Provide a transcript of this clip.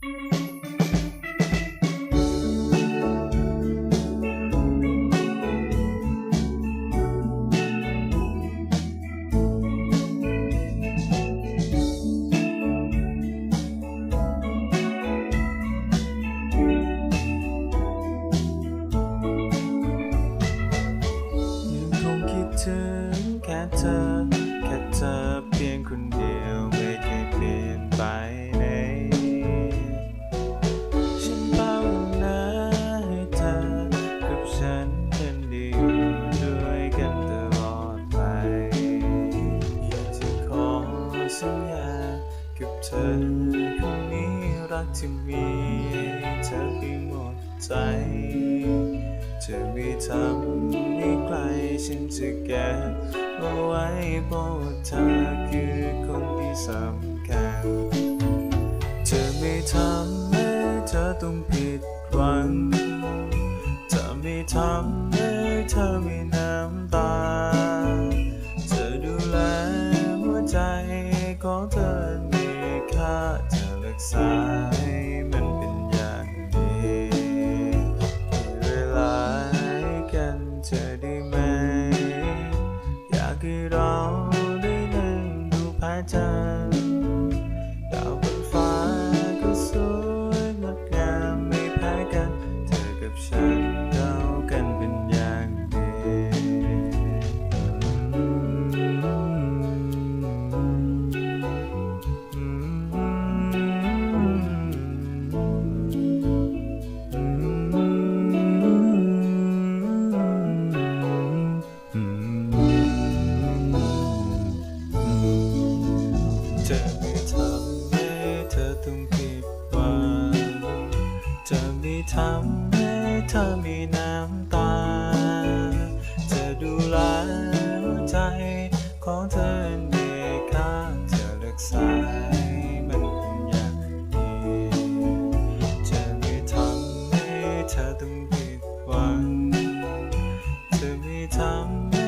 ยังคงคิดถึง เธอคนนี้รักที่มีให้เธอไปหมดใจจะไม่ทำให้ใครฉันจะเก็บเอาไว้เพราะเธอคือคนที่สำคัญจะไม่ทำให้เธอต้องผิดหวังจะไม่ทำให้เธอมีน้ำตาจะดูแลหัวใจของเธอ จะรักษาให้มันเป็นอย่างดีมีเวลาให้กันเธอได้ไหม อยากให้เราได้นั่งดูพระจันทร์ดาวบนฟ้าก็สวยงดงามไม่แพ้กัน เธอกับฉันเข้ากัน จะไม่ทำให้เธอต้องผิดหวังจะไม่ทำให้เธอมีน้ำตา จะดูแลใจของเธอในข้างจะรักษามันอยางดีจะม่ทำให้เธอต้องผิดหวังจะไม่ทำให